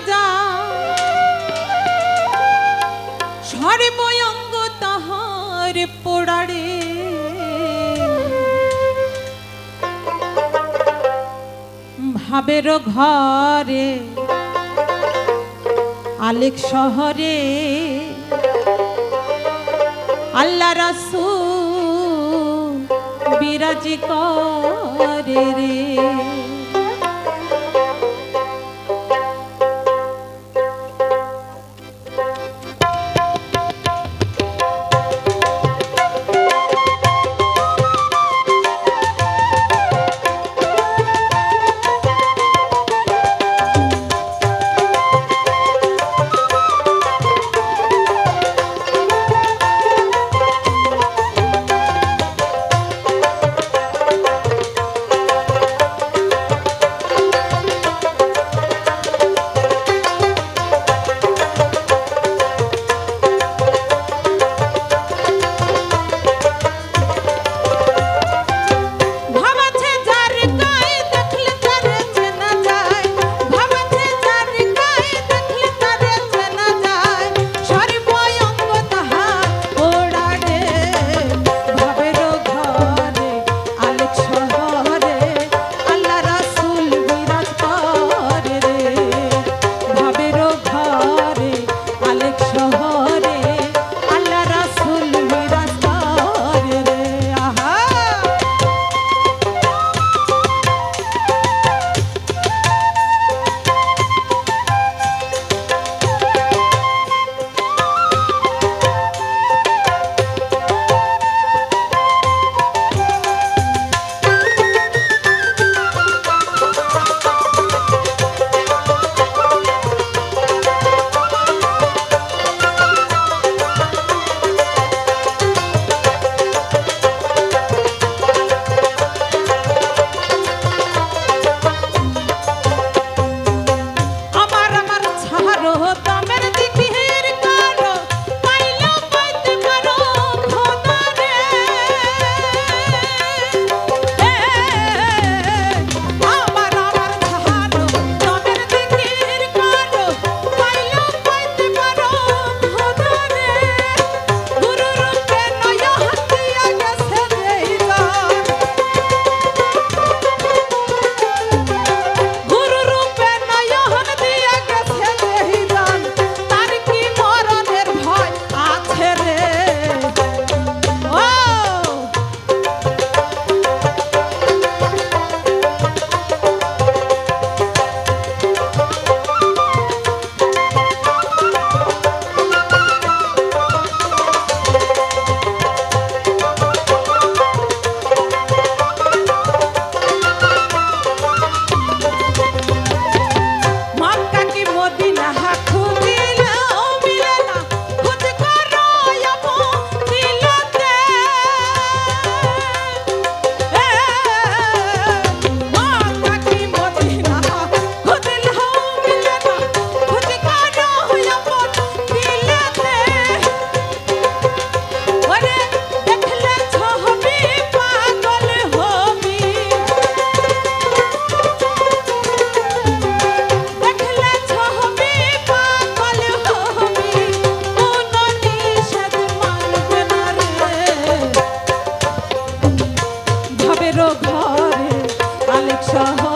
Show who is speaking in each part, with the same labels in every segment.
Speaker 1: রাজা। সর্বঙ্গ তাহার পোড়ারে। ভাবের ঘরে আলেক শহরে আল্লাহ রাসু বিরাজ করে রে। ঘরে আলেক শহর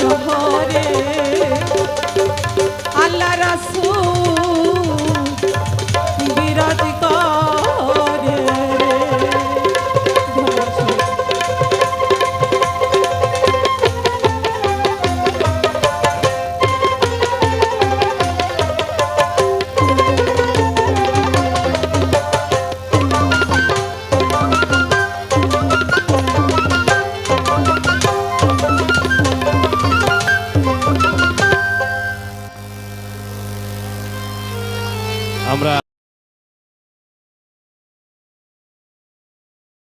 Speaker 2: শহরে